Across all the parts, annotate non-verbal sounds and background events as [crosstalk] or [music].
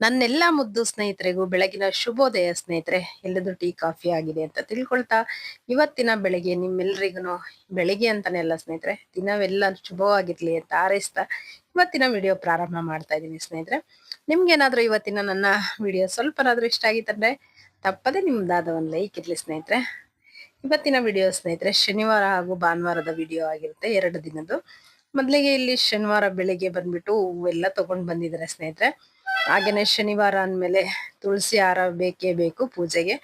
ನನ್ನೆಲ್ಲ ಮುದ್ದು ಸ್ನೇಹಿತರಿಗೂ ಬೆಳಗಿನ ಶುಭೋದಯ ಸ್ನೇಹಿತರೆ ಎಲ್ಲದೂ ಟೀ, ಕಾಫಿ ಆಗಿದೆ ಅಂತ ತಿಳ್ಕೊಳ್ತಾ ಇವತ್ತಿನ ಬೆಳಗ್ಗೆ ನಿಮ್ಮೆಲ್ಲರಿಗೂ ಬೆಳಿಗ್ಗೆ ಅಂತಾನೆ ಅಲ್ಲ ಸ್ನೇಹಿತರೆ, ದಿನವೆಲ್ಲ ಶುಭವಾಗಿರ್ಲಿ ಅಂತ ಹಾರೈಸ್ತಾ ಇವತ್ತಿನ ವಿಡಿಯೋ ಪ್ರಾರಂಭ ಮಾಡ್ತಾ ಇದ್ದೀನಿ ಸ್ನೇಹಿತರೆ. ನಿಮ್ಗೇನಾದ್ರೂ ಇವತ್ತಿನ ನನ್ನ ವಿಡಿಯೋ ಸ್ವಲ್ಪನಾದ್ರೂ ಇಷ್ಟ ಆಗಿತ್ತಂದ್ರೆ ತಪ್ಪದೇ ನಿಮ್ದಾದ ಒಂದು ಲೈಕ್ ಇರ್ಲಿ ಸ್ನೇಹಿತರೆ. ಇವತ್ತಿನ ವಿಡಿಯೋ ಸ್ನೇಹಿತರೆ ಶನಿವಾರ ಹಾಗೂ ಭಾನುವಾರದ ವಿಡಿಯೋ ಆಗಿರುತ್ತೆ ಎರಡು ದಿನದ್ದು. ಮೊದಲಿಗೆ ಇಲ್ಲಿ ಶನಿವಾರ ಬೆಳಿಗ್ಗೆ ಬಂದ್ಬಿಟ್ಟು ಹೂವೆಲ್ಲ ತಗೊಂಡ್ ಬಂದಿದ್ದಾರೆ ಸ್ನೇಹಿತರೆ. ಹಾಗೇನೆ ಶನಿವಾರ ಅಂದಮೇಲೆ ತುಳಸಿ ಹಾರ ಬೇಕೇ ಬೇಕು ಪೂಜೆಗೆ.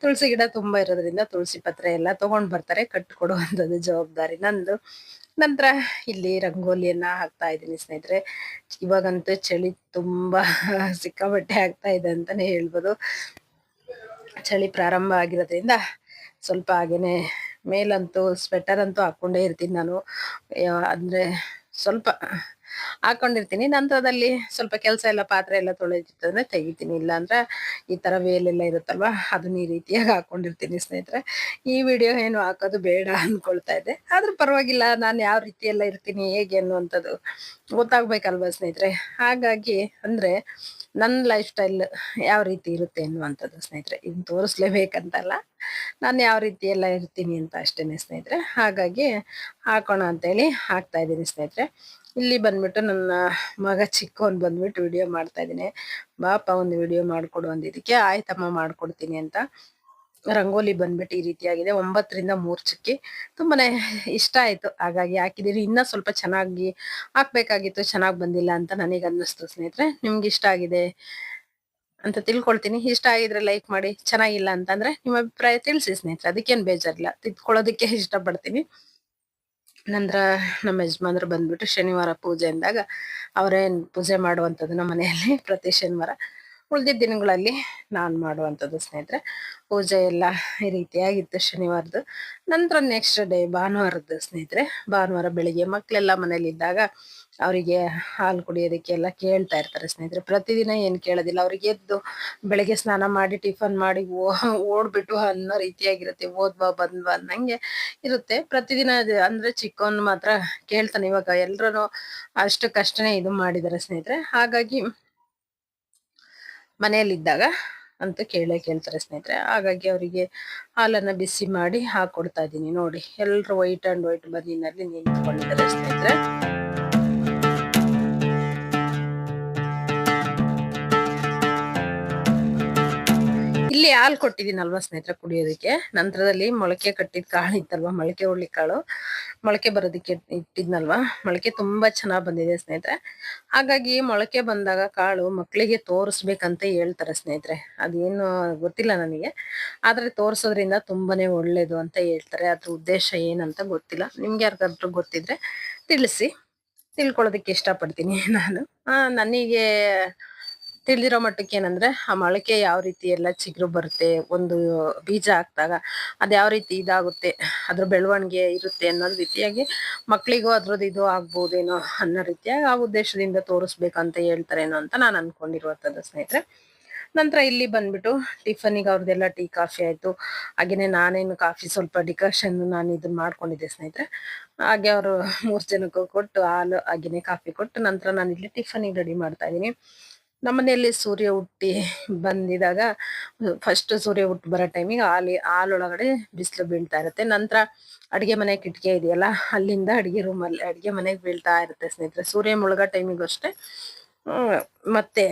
ತುಳಸಿ ಗಿಡ ತುಂಬ ಇರೋದ್ರಿಂದ ತುಳಸಿ ಪತ್ರೆ ಎಲ್ಲ ತೊಗೊಂಡು ಬರ್ತಾರೆ ಕಟ್ಟಿಕೊಡುವಂಥದ್ದು ಜವಾಬ್ದಾರಿ. ನಂದು ನಂತರ ಇಲ್ಲಿ ರಂಗೋಲಿಯನ್ನ ಹಾಕ್ತಾ ಇದ್ದೀನಿ ಸ್ನೇಹಿತರೆ. ಇವಾಗಂತೂ ಚಳಿ ತುಂಬಾ [laughs] ಸಿಕ್ಕಾಪಟ್ಟೆ ಆಗ್ತಾ ಇದೆ ಅಂತಾನೆ ಹೇಳ್ಬೋದು. ಚಳಿ ಪ್ರಾರಂಭ ಆಗಿರೋದ್ರಿಂದ ಸ್ವಲ್ಪ ಹಾಗೇನೆ ಮೇಲಂತೂ ಸ್ವೆಟರ್ ಅಂತೂ ಹಾಕ್ಕೊಂಡೇ ಇರ್ತೀನಿ ನಾನು. ಅಂದ್ರೆ ಸ್ವಲ್ಪ ಹಾಕೊಂಡಿರ್ತೀನಿ. ನಂತರದಲ್ಲಿ ಸ್ವಲ್ಪ ಕೆಲಸ ಎಲ್ಲ ಪಾತ್ರೆ ಎಲ್ಲ ತೊಳೆದಿತ್ತಂದ್ರೆ ತೆಗಿತೀನಿ. ಇಲ್ಲ ಅಂದ್ರೆ ಈ ತರ ವೇಲೆಲ್ಲ ಇರುತ್ತಲ್ವ, ಅದನ್ನ ಈ ರೀತಿಯಾಗಿ ಹಾಕೊಂಡಿರ್ತೀನಿ ಸ್ನೇಹಿತರೆ. ಈ ವಿಡಿಯೋ ಏನು ಹಾಕೋದು ಬೇಡ ಅನ್ಕೊಳ್ತಾ ಇದ್ದೆ. ಆದ್ರೂ ಪರವಾಗಿಲ್ಲ, ನಾನು ಯಾವ ರೀತಿ ಎಲ್ಲ ಇರ್ತೀನಿ, ಹೇಗೆ ಅನ್ನುವಂಥದ್ದು ಗೊತ್ತಾಗ್ಬೇಕಲ್ವ ಸ್ನೇಹಿತರೆ. ಹಾಗಾಗಿ ಅಂದ್ರೆ ನನ್ನ ಲೈಫ್ ಸ್ಟೈಲ್ ಯಾವ ರೀತಿ ಇರುತ್ತೆ ಅನ್ನುವಂಥದ್ದು ಸ್ನೇಹಿತರೆ ಇದನ್ನ ತೋರಿಸ್ಲೇಬೇಕಂತಲ್ಲ, ನಾನು ಯಾವ ರೀತಿ ಎಲ್ಲ ಇರ್ತೀನಿ ಅಂತ ಅಷ್ಟೇ ಸ್ನೇಹಿತರೆ. ಹಾಗಾಗಿ ಹಾಕೋಣ ಅಂತೇಳಿ ಹಾಕ್ತಾ ಇದ್ದೀನಿ ಸ್ನೇಹಿತರೆ. ಇಲ್ಲಿ ಬಂದ್ಬಿಟ್ಟು ನನ್ನ ಮಗ ಚಿಕ್ಕವನ್ ಬಂದ್ಬಿಟ್ಟು ವಿಡಿಯೋ ಮಾಡ್ತಾ ಇದ್ದೀನಿ. ಬಾಪ, ಒಂದು ವಿಡಿಯೋ ಮಾಡ್ಕೊಡು ಅಂದಿದ್ದಕ್ಕೆ. ಆಯ್ತಮ್ಮ, ಮಾಡ್ಕೊಡ್ತೀನಿ ಅಂತ. ರಂಗೋಲಿ ಬಂದ್ಬಿಟ್ಟು ಈ ರೀತಿಯಾಗಿದೆ. ಒಂಬತ್ತರಿಂದ ಮೂರು ಚುಕ್ಕಿ. ತುಂಬಾನೇ ಇಷ್ಟ ಆಯ್ತು. ಹಾಗಾಗಿ ಹಾಕಿದೀನಿ. ಇನ್ನೂ ಸ್ವಲ್ಪ ಚೆನ್ನಾಗಿ ಹಾಕ್ಬೇಕಾಗಿತ್ತು. ಚೆನ್ನಾಗಿ ಬಂದಿಲ್ಲ ಅಂತ ನನಗೆ ಅನ್ನಿಸ್ತು ಸ್ನೇಹಿತರೆ. ನಿಮ್ಗೆ ಇಷ್ಟ ಆಗಿದೆ ಅಂತ ತಿಳ್ಕೊಳ್ತೀನಿ. ಇಷ್ಟ ಆಗಿದ್ರೆ ಲೈಕ್ ಮಾಡಿ. ಚೆನ್ನಾಗಿಲ್ಲ ಅಂತಂದ್ರೆ ನಿಮ್ಮ ಅಭಿಪ್ರಾಯ ತಿಳಿಸಿ ಸ್ನೇಹಿತರೆ. ಅದಕ್ಕೇನು ಬೇಜಾರಿಲ್ಲ. ತಿದ್ಕೊಳ್ಳೋದಕ್ಕೆ ಇಷ್ಟಪಡ್ತೀನಿ. ನಂತರ ನಮ್ಮ ಯಜಮಾನ್ರು ಬಂದ್ಬಿಟ್ಟು ಶನಿವಾರ ಪೂಜೆ ಅಂದಾಗ ಅವರೇನು ಪೂಜೆ ಮಾಡುವಂಥದ್ದು ನಮ್ಮ ಮನೆಯಲ್ಲಿ [laughs] ಪ್ರತಿ ಶನಿವಾರ. ಉಳಿದಿದ್ದ ದಿನಗಳಲ್ಲಿ ನಾನು ಮಾಡುವಂಥದ್ದು ಸ್ನೇಹಿತರೆ. ಪೂಜೆ ಎಲ್ಲ ಈ ರೀತಿಯಾಗಿತ್ತು ಶನಿವಾರದ್ದು. ನಂತರ ನೆಕ್ಸ್ಟ್ ಡೇ ಭಾನುವಾರದ್ದು ಸ್ನೇಹಿತರೆ. ಭಾನುವಾರ ಬೆಳಿಗ್ಗೆ ಮಕ್ಕಳೆಲ್ಲ ಮನೇಲಿ ಇದ್ದಾಗ ಅವರಿಗೆ ಹಾಲು ಕುಡಿಯೋದಕ್ಕೆ ಎಲ್ಲ ಕೇಳ್ತಾ ಇರ್ತಾರೆ ಸ್ನೇಹಿತರೆ. ಪ್ರತಿದಿನ ಏನು ಕೇಳೋದಿಲ್ಲ. ಅವ್ರಿಗೆ ಎದ್ದು ಬೆಳಗ್ಗೆ ಸ್ನಾನ ಮಾಡಿ, ಟಿಫನ್ ಮಾಡಿ ಓಡ್ಬಿಟ್ಟು ಅನ್ನೋ ರೀತಿಯಾಗಿರುತ್ತೆ. ಓದ್ವಾ ಬಂದ್ವಾ ಅನ್ನಂಗೆ ಇರುತ್ತೆ. ಪ್ರತಿದಿನ ಅಂದ್ರೆ ಚಿಕ್ಕವನ್ ಮಾತ್ರ ಕೇಳ್ತಾನೆ ಇವಾಗ. ಎಲ್ಲರೂ ಅಷ್ಟು ಕಷ್ಟನೇ ಇದು ಮಾಡಿದ್ದಾರೆ ಸ್ನೇಹಿತರೆ. ಹಾಗಾಗಿ ಮನೆಯಲ್ಲಿದ್ದಾಗ ಅಂತ ಕೇಳೇ ಕೇಳ್ತಾರೆ ಸ್ನೇಹಿತರೆ. ಹಾಗಾಗಿ ಅವರಿಗೆ ಹಾಲನ್ನ ಬಿಸಿ ಮಾಡಿ ಹಾಕೊಡ್ತಾ ಇದ್ದೀನಿ. ನೋಡಿ ಎಲ್ಲರೂ ವೈಟ್ ಅಂಡ್ ವೈಟ್ ಬನ್ನಿನಲ್ಲಿ ನಿಂತ್ಕೊಂಡಿದ್ದಾರೆ ಸ್ನೇಹಿತರೆ. ಇಲ್ಲಿ ಹಾಲು ಕೊಟ್ಟಿದ್ದೀನಲ್ವಾ ಸ್ನೇಹಿತರೆ ಕುಡಿಯೋದಕ್ಕೆ? ನಂತರದಲ್ಲಿ ಮೊಳಕೆ ಕಟ್ಟಿದ ಕಾಳು ಇತ್ತಲ್ವಾ? ಮೊಳಕೆ ಹುಳ್ಳಿ ಕಾಳು. ಮೊಳಕೆ ಬರೋದಕ್ಕೆ ಇಟ್ಟಿದ್ನಲ್ವಾ? ಮೊಳಕೆ ತುಂಬಾ ಚೆನ್ನಾಗಿ ಬಂದಿದೆ ಸ್ನೇಹಿತರೆ. ಹಾಗಾಗಿ ಮೊಳಕೆ ಬಂದಾಗ ಕಾಳು ಮಕ್ಕಳಿಗೆ ತೋರಿಸ್ಬೇಕಂತ ಹೇಳ್ತಾರೆ ಸ್ನೇಹಿತರೆ. ಅದೇನು ಗೊತ್ತಿಲ್ಲ ನನಗೆ. ಆದ್ರೆ ತೋರಿಸೋದ್ರಿಂದ ತುಂಬಾನೇ ಒಳ್ಳೇದು ಅಂತ ಹೇಳ್ತಾರೆ. ಅದ್ರ ಉದ್ದೇಶ ಏನಂತ ಗೊತ್ತಿಲ್ಲ. ನಿಮ್ಗೆ ಯಾರಿಗಾದ್ರೂ ಗೊತ್ತಿದ್ರೆ ತಿಳಿಸಿ. ತಿಳ್ಕೊಳ್ಳೋದಕ್ಕೆ ಇಷ್ಟಪಡ್ತೀನಿ ನಾನು. ನನಗೆ ತಿಳಿದಿರೋ ಮಟ್ಟಕ್ಕೆ ಏನಂದ್ರೆ, ಆ ಮೊಳಕೆ ಯಾವ ರೀತಿ ಎಲ್ಲ ಚಿಗುರು ಬರುತ್ತೆ, ಒಂದು ಬೀಜ ಹಾಕ್ದಾಗ ಅದು ಯಾವ ರೀತಿ ಇದಾಗುತ್ತೆ, ಅದ್ರ ಬೆಳವಣಿಗೆ ಇರುತ್ತೆ ಅನ್ನೋದು ರೀತಿಯಾಗಿ ಮಕ್ಕಳಿಗೂ ಅದ್ರದ್ದು ಇದು ಆಗ್ಬೋದೇನೋ ಅನ್ನೋ ರೀತಿಯಾಗಿ ಆ ಉದ್ದೇಶದಿಂದ ತೋರಿಸ್ಬೇಕಂತ ಹೇಳ್ತಾರೇನೋ ಅಂತ ನಾನು ಅನ್ಕೊಂಡಿರುವಂತದ್ದು ಸ್ನೇಹಿತರೆ. ನಂತರ ಇಲ್ಲಿ ಬಂದ್ಬಿಟ್ಟು ಟಿಫನಿಗೆ ಅವ್ರದ್ದೆಲ್ಲ ಟೀ, ಕಾಫಿ ಆಯ್ತು. ಹಾಗೆಯೇ ನಾನೇನು ಕಾಫಿ ಸ್ವಲ್ಪ ಡಿಕಾಷನ್ ನಾನು ಇದನ್ನ ಮಾಡ್ಕೊಂಡಿದ್ದೆ ಸ್ನೇಹಿತರೆ. ಹಾಗೆ ಅವರು ಮೂರು ಜನಕ್ಕೂ ಕೊಟ್ಟು ಹಾಲು ಹಾಗೆಯೇ ಕಾಫಿ ಕೊಟ್ಟು ನಂತರ ನಾನು ಇಲ್ಲಿ ಟಿಫನಿಗೆ ರೆಡಿ ಮಾಡ್ತಾ ಇದ್ದೀನಿ. ನಮ್ಮನೆಯಲ್ಲಿ ಸೂರ್ಯ ಹುಟ್ಟಿ ಬಂದಿದಾಗ ಫಸ್ಟ್ ಸೂರ್ಯ ಹುಟ್ಟು ಬರೋ ಟೈಮಿಗೆ ಹಾಲಿ ಹಾಲೊಳಗಡೆ ಬಿಸಿಲು ಬೀಳ್ತಾ ಇರುತ್ತೆ. ನಂತರ ಅಡುಗೆ ಮನೆ ಕಿಟಕಿ ಇದೆಯಲ್ಲ, ಅಲ್ಲಿಂದ ಅಡುಗೆ ರೂಮಲ್ಲಿ ಅಡುಗೆ ಮನೆಗೆ ಬೀಳ್ತಾ ಇರುತ್ತೆ ಸ್ನೇಹಿತರೆ. ಸೂರ್ಯ ಮುಳುಗೋ ಟೈಮಿಗೂ ಅಷ್ಟೇ. ಮತ್ತೆ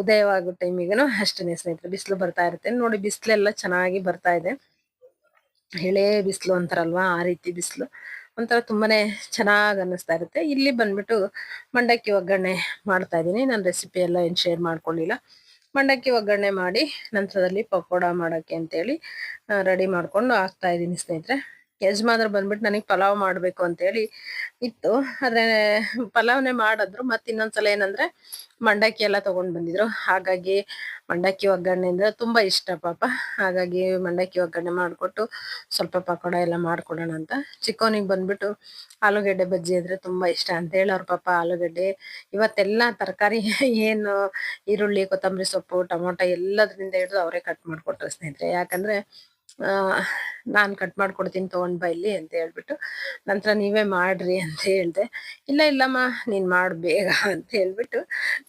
ಉದಯವಾಗೋ ಟೈಮಿಗೂ ಅಷ್ಟೇ ಸ್ನೇಹಿತರೆ. ಬಿಸಿಲು ಬರ್ತಾ ಇರುತ್ತೆ. ನೋಡಿ, ಬಿಸಿಲೆಲ್ಲ ಚೆನ್ನಾಗಿ ಬರ್ತಾ ಇದೆ. ಎಳೆ ಬಿಸಿಲು ಅಂತಾರಲ್ವಾ, ಆ ರೀತಿ ಬಿಸಿಲು. ಒಂಥರ ತುಂಬಾನೇ ಚೆನ್ನಾಗಿ ಅನ್ನಿಸ್ತಾ ಇರುತ್ತೆ. ಇಲ್ಲಿ ಬಂದ್ಬಿಟ್ಟು ಮಂಡಕ್ಕಿ ಒಗ್ಗರಣೆ ಮಾಡ್ತಾ ಇದ್ದೀನಿ. ನಾನು ರೆಸಿಪಿ ಎಲ್ಲ ಏನು ಶೇರ್ ಮಾಡ್ಕೊಳ್ಳಿಲ್ಲ ಮಂಡಕ್ಕಿ ಒಗ್ಗರಣೆ ಮಾಡಿ ನಂತರದಲ್ಲಿ ಪಕೋಡ ಮಾಡೋಕ್ಕೆ ಅಂತೇಳಿ ರೆಡಿ ಮಾಡ್ಕೊಂಡು ಹಾಕ್ತಾ ಇದ್ದೀನಿ ಸ್ನೇಹಿತರೆ. ಯಜಮಾನ್ರು ಬಂದ್ಬಿಟ್ಟು ನನಗೆ ಪಲಾವ್ ಮಾಡಬೇಕು ಅಂತೇಳಿ ಇತ್ತು. ಆದ್ರೆ ಪಲಾವ್ನೆ ಮಾಡಿದ್ರು. ಮತ್ತೆ ಇನ್ನೊಂದ್ಸಲ ಏನಂದ್ರೆ ಮಂಡಕ್ಕಿ ಎಲ್ಲ ತಗೊಂಡ್ ಬಂದಿದ್ರು. ಹಾಗಾಗಿ ಮಂಡಕ್ಕಿ ಒಗ್ಗರಣೆ ಅಂದ್ರೆ ತುಂಬಾ ಇಷ್ಟ ಪಾಪ. ಹಾಗಾಗಿ ಮಂಡಕ್ಕಿ ಒಗ್ಗರಣೆ ಮಾಡಿಕೊಟ್ಟು ಸ್ವಲ್ಪ ಪಕೋಡ ಎಲ್ಲ ಮಾಡ್ಕೊಡೋಣ ಅಂತ. ಚಿಕ್ಕವನಿಗೆ ಬಂದ್ಬಿಟ್ಟು ಆಲೂಗಡ್ಡೆ ಬಜ್ಜಿ ಅಂದ್ರೆ ತುಂಬಾ ಇಷ್ಟ ಅಂತ ಹೇಳಿ ಅವ್ರ ಪಾಪ ಆಲೂಗಡ್ಡೆ. ಇವತ್ತೆಲ್ಲ ತರಕಾರಿ ಏನು ಈರುಳ್ಳಿ, ಕೊತ್ತಂಬರಿ ಸೊಪ್ಪು, ಟೊಮೊಟೊ ಎಲ್ಲದರಿಂದ ಹಿಡಿದು ಅವರೇ ಕಟ್ ಮಾಡ್ಕೊಟ್ರು ಸ್ನೇಹಿತರೆ. ಯಾಕಂದ್ರೆ ನಾನು ಕಟ್ ಮಾಡ್ಕೊಡ್ತೀನಿ ತಗೊಂಡ್ ಬೈಲಿ ಅಂತ ಹೇಳ್ಬಿಟ್ಟು ನಂತರ ನೀವೇ ಮಾಡ್ರಿ ಅಂತ ಹೇಳಿದೆ. ಇಲ್ಲ, ಇಲ್ಲಮ್ಮ, ನೀನ್ ಮಾಡು ಬೇಗ ಅಂತ ಹೇಳ್ಬಿಟ್ಟು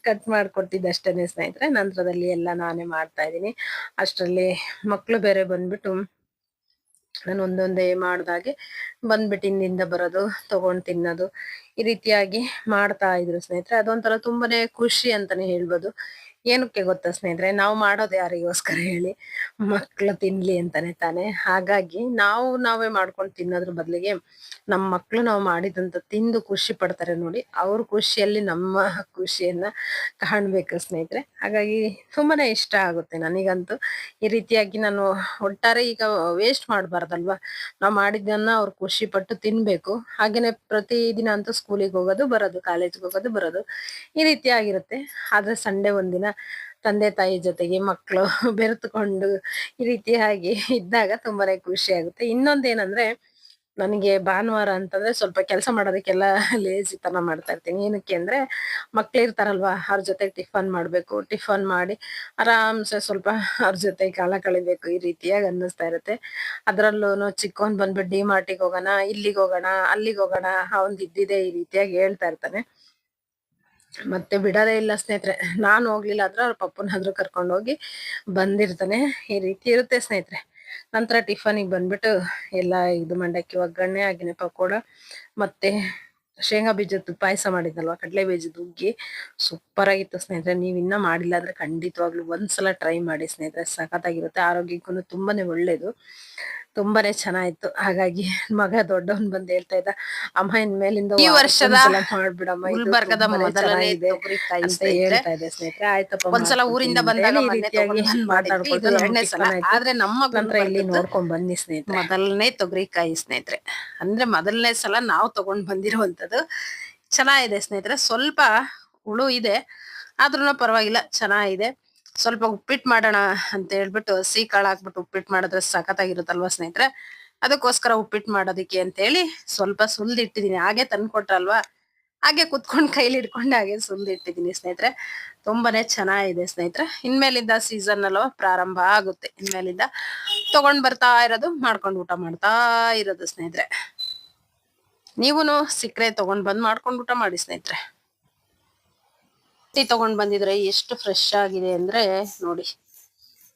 ಕಟ್ ಮಾಡ್ಕೊಡ್ತಿದ್ದೆ ಅಷ್ಟೇ ಸ್ನೇಹಿತರೆ. ನಂತರದಲ್ಲಿ ಎಲ್ಲ ನಾನೇ ಮಾಡ್ತಾ ಇದ್ದೀನಿ. ಅಷ್ಟರಲ್ಲಿ ಮಕ್ಕಳು ಬೇರೆ ಬಂದ್ಬಿಟ್ಟು ನಾನು ಒಂದೊಂದೇ ಮಾಡ್ದಾಗೆ ಬಂದ್ಬಿಟ್ಟು ಹಿಂದಿಂದ ಬರೋದು, ತಗೊಂಡು ತಿನ್ನೋದು ಈ ರೀತಿಯಾಗಿ ಮಾಡ್ತಾ ಇದ್ರು ಸ್ನೇಹಿತರೆ. ಅದೊಂಥರ ತುಂಬಾನೇ ಖುಷಿ ಅಂತಾನೆ ಹೇಳ್ಬೋದು. ಏನಕ್ಕೆ ಗೊತ್ತಾ ಸ್ನೇಹಿತರೆ, ನಾವು ಮಾಡೋದು ಯಾರಿಗೋಸ್ಕರ ಹೇಳಿ. ಮಕ್ಳು ತಿನ್ಲಿ ಅಂತಾನೆ ತಾನೆ. ಹಾಗಾಗಿ ನಾವು ನಾವೇ ಮಾಡ್ಕೊಂಡು ತಿನ್ನೋದ್ರ ಬದಲಿಗೆ ನಮ್ಮ ಮಕ್ಳು ನಾವು ಮಾಡಿದಂತ ತಿಂದು ಖುಷಿ ಪಡ್ತಾರೆ ನೋಡಿ. ಅವ್ರ ಖುಷಿಯಲ್ಲಿ ನಮ್ಮ ಖುಷಿಯನ್ನ ಕಾಣ್ಬೇಕು ಸ್ನೇಹಿತರೆ. ಹಾಗಾಗಿ ತುಂಬಾನೇ ಇಷ್ಟ ಆಗುತ್ತೆ ನನಗಂತೂ. ಈ ರೀತಿಯಾಗಿ ನಾನು ಒಟ್ಟಾರೆ ಈಗ ವೇಸ್ಟ್ ಮಾಡಬಾರ್ದಲ್ವಾ? ನಾವು ಮಾಡಿದ್ದನ್ನ ಅವ್ರು ಖುಷಿ ಪಟ್ಟು ತಿನ್ಬೇಕು. ಹಾಗೇನೆ ಪ್ರತಿದಿನ ಅಂತೂ ಸ್ಕೂಲಿಗೆ ಹೋಗೋದು, ಬರೋದು ಕಾಲೇಜ್ಗೆ ಹೋಗೋದು, ಬರೋದು ಈ ರೀತಿ ಆಗಿರುತ್ತೆ. ಆದ್ರೆ ಸಂಡೇ ಒಂದಿನ ತಂದೆ ತಾಯಿ ಜೊತೆಗೆ ಮಕ್ಕಳು [laughs] ಬೆರೆತುಕೊಂಡು ಈ ರೀತಿಯಾಗಿ ಇದ್ದಾಗ ತುಂಬಾನೇ ಖುಷಿ ಆಗುತ್ತೆ. ಇನ್ನೊಂದೇನಂದ್ರೆ ನನಗೆ ಭಾನುವಾರ ಅಂತಂದ್ರೆ ಸ್ವಲ್ಪ ಕೆಲಸ ಮಾಡೋದಕ್ಕೆಲ್ಲ [laughs] ಲೇಜಿತನ ಮಾಡ್ತಾ ಇರ್ತೀನಿ. ಏನಕ್ಕೆ ಅಂದ್ರೆ ಮಕ್ಳು ಇರ್ತಾರಲ್ವಾ, ಅವ್ರ ಜೊತೆ ಟಿಫನ್ ಮಾಡ್ಬೇಕು. ಟಿಫನ್ ಮಾಡಿ ಆರಾಮ್ಸೆ ಸ್ವಲ್ಪ ಅವ್ರ ಜೊತೆ ಕಾಲ ಕಳಿಬೇಕು. ಈ ರೀತಿಯಾಗಿ ಅನ್ನಿಸ್ತಾ ಇರುತ್ತೆ. ಅದ್ರಲ್ಲೂ ಚಿಕ್ಕವನ್ ಬಂದ್ಬಿಟ್ಟು ಡಿ ಮಾರ್ಟಿಗೆ ಹೋಗೋಣ, ಇಲ್ಲಿಗೆ ಹೋಗೋಣ, ಅಲ್ಲಿಗೆ ಹೋಗೋಣ ಅವನ್ ಇದ್ದಿದೆ ಈ ರೀತಿಯಾಗಿ ಹೇಳ್ತಾ ಇರ್ತಾನೆ. ಮತ್ತೆ ಬಿಡೋದೇ ಇಲ್ಲ ಸ್ನೇಹಿತರೆ. ನಾನು ಹೋಗ್ಲಿಲ್ಲ ಆದ್ರೆ ಅವ್ರ ಪಪ್ಪನಾದ್ರೂ ಕರ್ಕೊಂಡೋಗಿ ಬಂದಿರ್ತಾನೆ. ಈ ರೀತಿ ಇರುತ್ತೆ ಸ್ನೇಹಿತರೆ. ನಂತರ ಟಿಫನಿಗೆ ಬಂದ್ಬಿಟ್ಟು ಎಲ್ಲ ಇದು ಮಂಡಕ್ಕಿ, ಒಗ್ಗರಣೆ ಆಗಿನ ಪಕೋಡ, ಮತ್ತೆ ಶೇಂಗಾ ಬೀಜದ ಪಾಯಸ ಮಾಡಿದ್ನಲ್ವ? ಕಡಲೆ ಬೀಜದ ಉಗ್ಗಿ. ಸೂಪರ್ ಆಗಿತ್ತು ಸ್ನೇಹಿತರೆ. ನೀವು ಇನ್ನ ಮಾಡಿಲ್ಲ ಅಂದ್ರೆ ಖಂಡಿತವಾಗ್ಲೂ ಒಂದ್ಸಲ ಟ್ರೈ ಮಾಡಿ ಸ್ನೇಹಿತರೆ. ಸಖತ್ತಾಗಿರುತ್ತೆ. ಆರೋಗ್ಯಕ್ಕೂ ತುಂಬಾನೇ ಒಳ್ಳೇದು. ತುಂಬಾನೇ ಚೆನ್ನಾಗಿತ್ತು ಹಾಗಾಗಿ ಮಗ ದೊಡ್ಡವನ್ ಬಂದ್ ಹೇಳ್ತಾ ಇದ್ದ ಅಮ್ಮ ಇನ್ ಮೇಲಿಂದ ಈ ವರ್ಷದ ಮಾಡ್ಬಿಡಮ್ಮ ಗುಲ್ಬರ್ಗದ ಮೊದಲನೇ ಚೆನ್ನಾಗಿದೆ ಅಂತ ಸ್ನೇಹಿತರೆ. ಹೇಳ್ತಾ ಇದೆ ಸ್ನೇಹಿತರೆ. ಆಯ್ತಪ್ಪ ಒಂದ್ಸಲ ಊರಿಂದ ಬಂದ ಬಂದಾಗ ಈ ರೀತಿಯಾಗಿ ಎರಡನೇ ಸಲ. ಆದ್ರೆ ನಮ್ಮ ನಂತರ ಇಲ್ಲಿ ನೋಡ್ಕೊಂಡ್ ಬನ್ನಿ ಸ್ನೇಹಿತರೆ. ಮೊದಲನೇ ತೊಗರಿಕಾಯಿ ಸ್ನೇಹಿತರೆ. ಅಂದ್ರೆ ಮೊದಲನೇ ಸಲ ನಾವು ತಗೊಂಡ್ ಬಂದಿರುವಂತದ್ದು ಚೆನ್ನಾಗಿದೆ ಸ್ನೇಹಿತರೆ. ಸ್ವಲ್ಪ ಹುಳು ಇದೆ ಆದ್ರೂ ಪರವಾಗಿಲ್ಲ ಚೆನ್ನಾಗಿದೆ. ಸ್ವಲ್ಪ ಉಪ್ಪಿಟ್ಟು ಮಾಡೋಣ ಅಂತ ಹೇಳ್ಬಿಟ್ಟು ಹಸಿ ಕಾಳು ಹಾಕ್ಬಿಟ್ಟು ಉಪ್ಪಿಟ್ಟು ಮಾಡಿದ್ರೆ ಸಖತ್ತಾಗಿರುತ್ತಲ್ವಾ ಸ್ನೇಹಿತರೆ? ಅದಕ್ಕೋಸ್ಕರ ಉಪ್ಪಿಟ್ಟು ಮಾಡೋದಕ್ಕೆ ಅಂತ ಹೇಳಿ ಸ್ವಲ್ಪ ಸುಲ್ದಿಟ್ಟಿದ್ದೀನಿ. ಹಾಗೆ ತಂದ್ಕೊಟ್ರಲ್ವಾ? ಹಾಗೆ ಕುತ್ಕೊಂಡು ಕೈಲಿ ಹಿಡ್ಕೊಂಡು ಹಾಗೆ ಸುಲ್ದು ಇಟ್ಟಿದೀನಿ ಸ್ನೇಹಿತರೆ. ತುಂಬಾನೇ ಚೆನ್ನಾಗಿದೆ ಸ್ನೇಹಿತರೆ. ಇನ್ಮೇಲಿಂದ ಸೀಸನ್ ಅಲ್ವಾ ಪ್ರಾರಂಭ ಆಗುತ್ತೆ. ಇನ್ಮೇಲಿಂದ ತಗೊಂಡ್ ಬರ್ತಾ ಇರೋದು, ಮಾಡ್ಕೊಂಡು ಊಟ ಮಾಡ್ತಾ ಇರೋದು ಸ್ನೇಹಿತರೆ. ನೀವೂ ಸಿಕ್ಕರೆ ತಗೊಂಡ್ ಬಂದ್ ಮಾಡ್ಕೊಂಡು ಊಟ ಮಾಡಿ ಸ್ನೇಹಿತರೆ. ಟೀ ತಗೊಂಡ್ ಬಂದಿದ್ರೆ ಎಷ್ಟು ಫ್ರೆಶ್ ಆಗಿದೆ ಅಂದ್ರೆ ನೋಡಿ,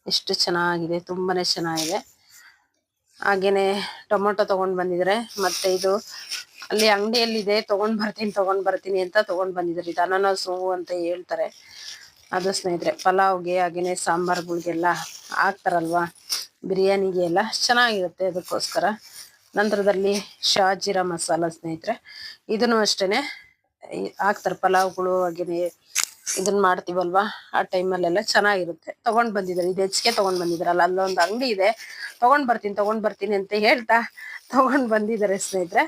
ಎಷ್ಟು ಚೆನ್ನಾಗಿದೆ, ತುಂಬಾನೇ ಚೆನ್ನಾಗಿದೆ. ಹಾಗೇನೆ ಟೊಮೊಟೊ ತಗೊಂಡ್ ಬಂದಿದ್ರೆ, ಮತ್ತೆ ಇದು ಅಲ್ಲಿ ಅಂಗಡಿಯಲ್ಲಿ ಇದೆ ತಗೊಂಡ್ ಬರ್ತೀನಿ ತಗೊಂಡ್ ಬರ್ತೀನಿ ಅಂತ ತಗೊಂಡ್ ಬಂದಿದ್ರೆ ಇದು ಹೂವು ಅಂತ ಹೇಳ್ತಾರೆ. ಅದು ಸ್ನೇಹಿತರೆ, ಪಲಾವ್ಗೆ, ಹಾಗೇನೆ ಸಾಂಬಾರ್ಗಳಿಗೆಲ್ಲ ಹಾಕ್ತಾರಲ್ವಾ, ಬಿರಿಯಾನಿಗೆ ಎಲ್ಲ ಚೆನ್ನಾಗಿರುತ್ತೆ ಅದಕ್ಕೋಸ್ಕರ. ನಂತರದಲ್ಲಿ ಶಾಜೀರಾ ಮಸಾಲ ಸ್ನೇಹಿತರೆ, ಇದನ್ನು ಅಷ್ಟೇನೆ, ಈ- ಹಾಕ್ತಾರೆ ಪಲಾವ್ಗಳು, ಹಾಗೇನೆ ಇದನ್ನ ಮಾಡ್ತೀವಲ್ವಾ? ಆ ಟೈಮಲ್ಲೆಲ್ಲ ಚೆನ್ನಾಗಿರುತ್ತೆ. ತಗೊಂಡ್ ಬಂದಿದ್ದಾರೆ. ಇದು ಹೆಚ್ಚಿಗೆ ತಗೊಂಡ್ ಬಂದಿದ್ರಲ್ಲ ಅಲ್ಲೊಂದು ಅಂಗಡಿ ಇದೆ. ತಗೊಂಡ್ ಬರ್ತೀನಿ ತಗೊಂಡ್ ಬರ್ತೀನಿ ಅಂತ ಹೇಳ್ತಾ ತಗೊಂಡ್ ಬಂದಿದ್ದಾರೆ ಸ್ನೇಹಿತರೆ.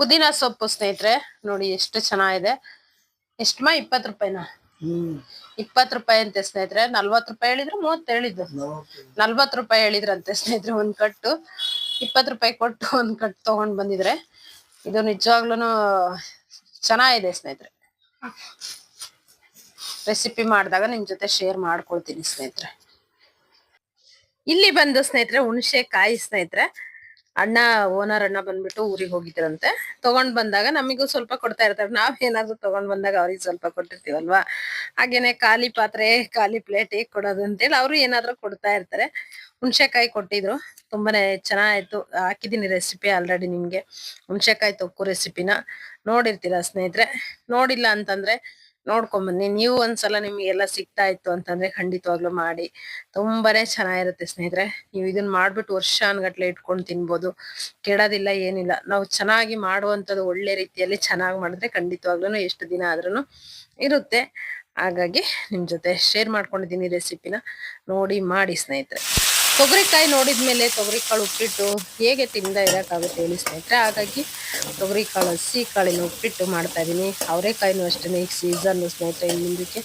ಪುದೀನ ಸೊಪ್ಪು ಸ್ನೇಹಿತರೆ ನೋಡಿ ಎಷ್ಟು ಚೆನ್ನಾಗಿದೆ. ಎಷ್ಟಮ್ಮ ಇಪ್ಪತ್ತು ರೂಪಾಯಿನ? ಇಪ್ಪತ್ ರೂಪಾಯಿ ಅಂತೆ ಸ್ನೇಹಿತರೆ. ನಲ್ವತ್ತು ರೂಪಾಯಿ ಹೇಳಿದ್ರು ಮೂವತ್ತು ಹೇಳಿದ್ರು. ನಲ್ವತ್ ರೂಪಾಯಿ ಹೇಳಿದ್ರಂತೆ ಸ್ನೇಹಿತರೆ ಒಂದ್ ಕಟ್ಟು. ಇಪ್ಪತ್ತು ರೂಪಾಯಿ ಕೊಟ್ಟು ಒಂದ್ ಕಟ್ಟು ತಗೊಂಡ್ ಬಂದಿದ್ರೆ ಇದು ನಿಜವಾಗ್ಲೂ ಚೆನ್ನಾಗಿದೆ ಸ್ನೇಹಿತರೆ. ರೆಸಿಪಿ ಮಾಡಿದಾಗ ನಿಮ್ ಜೊತೆ ಶೇರ್ ಮಾಡ್ಕೊಳ್ತೀನಿ ಸ್ನೇಹಿತರೆ. ಇಲ್ಲಿ ಬಂದು ಸ್ನೇಹಿತರೆ ಹುಣಸೆ ಕಾಯಿ ಸ್ನೇಹಿತರೆ. ಅಣ್ಣ ಓನರ್ ಅಣ್ಣ ಬಂದ್ಬಿಟ್ಟು ಊರಿಗೆ ಹೋಗಿದ್ರಂತೆ. ತಗೊಂಡ್ ಬಂದಾಗ ನಮಗೂ ಸ್ವಲ್ಪ ಕೊಡ್ತಾ ಇರ್ತಾರೆ. ನಾವ್ ಏನಾದ್ರು ತಗೊಂಡ್ ಬಂದಾಗ ಅವ್ರಿಗೆ ಸ್ವಲ್ಪ ಕೊಟ್ಟಿರ್ತೀವಲ್ವಾ? ಹಾಗೇನೆ ಖಾಲಿ ಪಾತ್ರೆ, ಖಾಲಿ ಪ್ಲೇಟ್ ಹೇಗ್ ಕೊಡೋದು ಅಂತೇಳಿ ಅವ್ರು ಏನಾದ್ರು ಕೊಡ್ತಾ ಇರ್ತಾರೆ. ಹುಣಸೆಕಾಯಿ ಕೊಟ್ಟಿದ್ರು. ತುಂಬಾನೇ ಚೆನ್ನಾಗಿತ್ತು ಹಾಕಿದ್ದೀನಿ ರೆಸಿಪಿ ಆಲ್ರೆಡಿ ನಿಮಗೆ. ಹುಣಸೆಕಾಯಿ ತೊಕ್ಕು ರೆಸಿಪಿನ ನೋಡಿರ್ತೀರ ಸ್ನೇಹಿತರೆ? ನೋಡಿಲ್ಲ ಅಂತಂದ್ರೆ ನೋಡ್ಕೊಂಬನ್ನಿ. ನೀವು ಒಂದ್ಸಲ ನಿಮಗೆಲ್ಲ ಸಿಗ್ತಾ ಇತ್ತು ಅಂತಂದ್ರೆ ಖಂಡಿತವಾಗ್ಲೂ ಮಾಡಿ. ತುಂಬಾನೇ ಚೆನ್ನಾಗಿರುತ್ತೆ ಸ್ನೇಹಿತರೆ. ನೀವು ಇದನ್ನ ಮಾಡ್ಬಿಟ್ಟು ವರ್ಷ ಅನ್ಗಟ್ಲೆ ಇಟ್ಕೊಂಡು ತಿನ್ಬೋದು. ಕೆಡೋದಿಲ್ಲ, ಏನಿಲ್ಲ. ನಾವು ಚೆನ್ನಾಗಿ ಮಾಡುವಂಥದ್ದು ಒಳ್ಳೆ ರೀತಿಯಲ್ಲಿ ಚೆನ್ನಾಗಿ ಮಾಡಿದ್ರೆ ಖಂಡಿತವಾಗ್ಲೂ ಎಷ್ಟು ದಿನ ಆದ್ರೂ ಇರುತ್ತೆ. ಹಾಗಾಗಿ ನಿಮ್ಮ ಜೊತೆ ಶೇರ್ ಮಾಡ್ಕೊಂಡಿದ್ದೀನಿ ರೆಸಿಪಿನ ನೋಡಿ, ಮಾಡಿ ಸ್ನೇಹಿತರೆ. ತೊಗರಿಕಾಯಿ ನೋಡಿದ್ಮೇಲೆ ತೊಗರಿಕಾಳು ಉಪ್ಪಿಟ್ಟು ಹೇಗೆ ತಿಂದ ಇರೋಕ್ಕಾಗುತ್ತೆ ಹೇಳಿ ಸ್ನೇಹಿತರೆ, ಹಾಗಾಗಿ ತೊಗರಿಕಾಳು ಹಸಿ ಕಾಳಿನ ಉಪ್ಪಿಟ್ಟು ಮಾಡ್ತಾಯಿದ್ದೀನಿ ಅವರೇಕಾಯಿನೂ ಅಷ್ಟೇ ಈಗ ಸೀಸನ್ನು ಸ್ನೇಹಿತರೆ ಮುಂದಕ್ಕೆ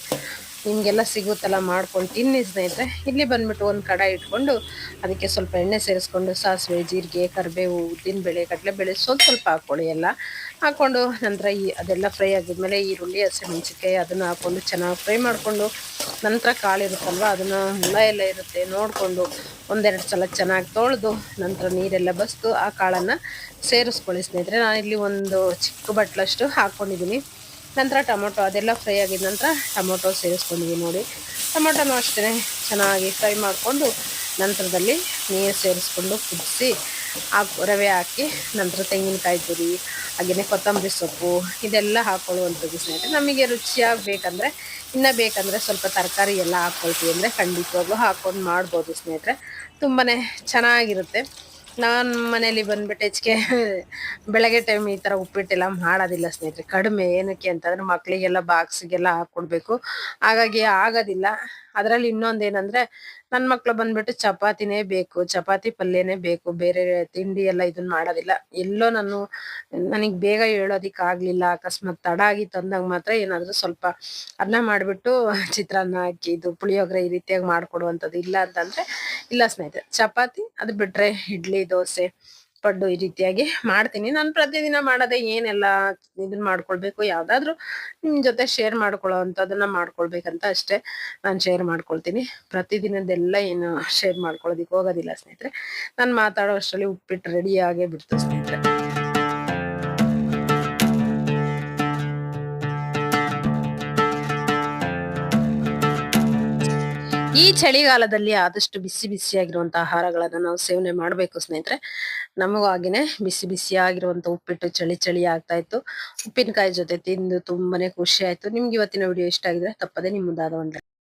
ನಿಮಗೆಲ್ಲ ಸಿಗುತ್ತಲ್ಲ ಮಾಡ್ಕೊಂಡು ತಿನ್ನಿ ಸ್ನೇಹಿತರೆ. ಇಲ್ಲಿ ಬಂದ್ಬಿಟ್ಟು ಒಂದು ಕಡಾಯಿ ಇಟ್ಕೊಂಡು ಅದಕ್ಕೆ ಸ್ವಲ್ಪ ಎಣ್ಣೆ ಸೇರಿಸ್ಕೊಂಡು ಸಾಸಿವೆ, ಜೀರಿಗೆ, ಕರಿಬೇವು, ಉದ್ದಿನಬೇಳೆ, ಕಡಲೆಬೇಳೆ ಸ್ವಲ್ಪ ಸ್ವಲ್ಪ ಹಾಕ್ಕೊಳ್ಳಿ ಎಲ್ಲ. ಹಾಕ್ಕೊಂಡು ನಂತರ ಈ ಅದೆಲ್ಲ ಫ್ರೈ ಆಗಿದ್ಮೇಲೆ ಈರುಳ್ಳಿ ಹಸಿಮೆಣಸಿನ್ಕಾಯಿ ಅದನ್ನು ಹಾಕ್ಕೊಂಡು ಚೆನ್ನಾಗಿ ಫ್ರೈ ಮಾಡಿಕೊಂಡು ನಂತರ ಕಾಳು ಇರುತ್ತಲ್ವ ಅದನ್ನು ಹುಳ ಎಲ್ಲ ಇರುತ್ತೆ ನೋಡಿಕೊಂಡು ಒಂದೆರಡು ಸಲ ಚೆನ್ನಾಗಿ ತೊಳೆದು ನಂತರ ನೀರೆಲ್ಲ ಬಸ್ದು ಆ ಕಾಳನ್ನು ಸೇರಿಸ್ಕೊಳ್ಳಿ ಸ್ನೇಹಿತರೆ. ನಾನಿಲ್ಲಿ ಒಂದು ಚಿಕ್ಕ ಬಟ್ಲಷ್ಟು ಹಾಕ್ಕೊಂಡಿದ್ದೀನಿ ನಂತರ ಟೊಮೊಟೊ, ಅದೆಲ್ಲ ಫ್ರೈ ಆಗಿದ ನಂತರ ಟೊಮೊಟೊ ಸೇರಿಸ್ಕೊಂಡಿದ್ವಿ ನೋಡಿ. ಟೊಮೊಟೊನೂ ಅಷ್ಟೇ ಚೆನ್ನಾಗಿ ಫ್ರೈ ಮಾಡಿಕೊಂಡು ನಂತರದಲ್ಲಿ ನೀರು ಸೇರಿಸ್ಕೊಂಡು ಕುದಿಸಿ ಹಾಕಿ, ರವೆ ಹಾಕಿ ನಂತರ ತೆಂಗಿನಕಾಯಿ ತುರಿ ಹಾಗೆಯೇ ಕೊತ್ತಂಬರಿ ಸೊಪ್ಪು, ಇದೆಲ್ಲ ಹಾಕ್ಕೊಳ್ಳುವಂಥದ್ದು ಸ್ನೇಹಿತರೆ. ನಮಗೆ ರುಚಿಯಾಗಿ ಬೇಕಂದರೆ, ಇನ್ನೂ ಬೇಕಂದರೆ ಸ್ವಲ್ಪ ತರಕಾರಿ ಎಲ್ಲ ಹಾಕ್ಕೊಳ್ತೀವಿ ಅಂದರೆ ಖಂಡಿತವಾಗ್ಲೂ ಹಾಕ್ಕೊಂಡು ಮಾಡ್ಬೋದು ಸ್ನೇಹಿತರೆ. ತುಂಬಾ ಚೆನ್ನಾಗಿರುತ್ತೆ. ನಾನು ಮನೇಲಿ ಬಂದ್ಬಿಟ್ಟು ಹೆಚ್ಚಿಗೆ ಬೆಳಗ್ಗೆ ಟೈಮ್ ಈ ಥರ ಉಪ್ಪಿಟ್ಟೆಲ್ಲ ಮಾಡೋದಿಲ್ಲ ಸ್ನೇಹಿತರೆ. ಕಡಿಮೆ ಏನಕ್ಕೆ ಅಂತಂದ್ರೆ ಮಕ್ಕಳಿಗೆಲ್ಲ ಬಾಕ್ಸ್ಗೆಲ್ಲ ಹಾಕ್ಕೊಡ್ಬೇಕು ಹಾಗಾಗಿ ಆಗೋದಿಲ್ಲ. ಅದರಲ್ಲಿ ಇನ್ನೊಂದು ಏನಂದ್ರೆ ನನ್ನ ಮಕ್ಳು ಬಂದ್ಬಿಟ್ಟು ಚಪಾತಿನೇ ಬೇಕು. ಚಪಾತಿ ಪಲ್ಯನೇ ಬೇಕು. ಬೇರೆ ತಿಂಡಿ ಎಲ್ಲ ಇದನ್ನ ಮಾಡೋದಿಲ್ಲ. ಎಲ್ಲೋ ನಾನು ನನಗೆ ಬೇಗ ಹೇಳೋದಿಕ್ ಆಗ್ಲಿಲ್ಲ. ಅಕಸ್ಮಾತ್ ತಡ ಆಗಿ ತಂದಾಗ ಮಾತ್ರ ಏನಾದ್ರು ಸ್ವಲ್ಪ ಅನ್ನ ಮಾಡಿಬಿಟ್ಟು ಚಿತ್ರಾನ್ನ ಹಾಕಿ ಇದು ಪುಳಿಯೋಗರೆ ಈ ರೀತಿಯಾಗಿ ಮಾಡ್ಕೊಡುವಂಥದ್ದು ಇಲ್ಲ ಅಂತಂದ್ರೆ ಇಲ್ಲ ಸ್ನೇಹಿತರೆ, ಚಪಾತಿ, ಅದು ಬಿಟ್ರೆ ಇಡ್ಲಿ, ದೋಸೆ, ಪಡ್ಡು ಈ ರೀತಿಯಾಗಿ ಮಾಡ್ತೀನಿ. ನಾನು ಪ್ರತಿದಿನ ಮಾಡೋದೇ ಏನೆಲ್ಲ ಇದನ್ನ ಮಾಡ್ಕೊಳ್ಬೇಕು, ಯಾವ್ದಾದ್ರು ನಿಮ್ ಜೊತೆ ಶೇರ್ ಮಾಡ್ಕೊಳ್ಳೋ ಅಂಥದ್ದನ್ನ ಮಾಡ್ಕೊಳ್ಬೇಕಂತ ಅಷ್ಟೇ ನಾನು ಶೇರ್ ಮಾಡ್ಕೊಳ್ತೀನಿ. ಪ್ರತಿದಿನದೆಲ್ಲ ಏನು ಶೇರ್ ಮಾಡ್ಕೊಳ್ಳೋದಿಕ್ಕೆ ಹೋಗೋದಿಲ್ಲ ಸ್ನೇಹಿತರೆ. ನಾನು ಮಾತಾಡೋ ಅಷ್ಟರಲ್ಲಿ ಉಪ್ಪಿಟ್ಟು ರೆಡಿ ಆಗೇ ಬಿಡ್ತು ಸ್ನೇಹಿತರೆ. ಈ ಚಳಿಗಾಲದಲ್ಲಿ ಆದಷ್ಟು ಬಿಸಿ ಬಿಸಿಯಾಗಿರುವಂತ ಆಹಾರಗಳನ್ನ ನಾವು ಸೇವನೆ ಮಾಡಬೇಕು ಸ್ನೇಹಿತರೆ. ನಮಗೂ ಹಾಗೇನೆ ಬಿಸಿ ಬಿಸಿಯಾಗಿರುವಂತ ಉಪ್ಪಿಟ್ಟು ಚಳಿ ಚಳಿ ಆಗ್ತಾ ಇತ್ತು. ಉಪ್ಪಿನಕಾಯಿ ಜೊತೆ ತಿಂದು ತುಂಬಾನೇ ಖುಷಿ ಆಯ್ತು. ನಿಮ್ಗೆ ಇವತ್ತಿನ ವಿಡಿಯೋ ಇಷ್ಟ ಆಗಿದ್ರೆ ತಪ್ಪದೆ ನಿಮ್ಮ ಮುಂದಾದ ಒಂದು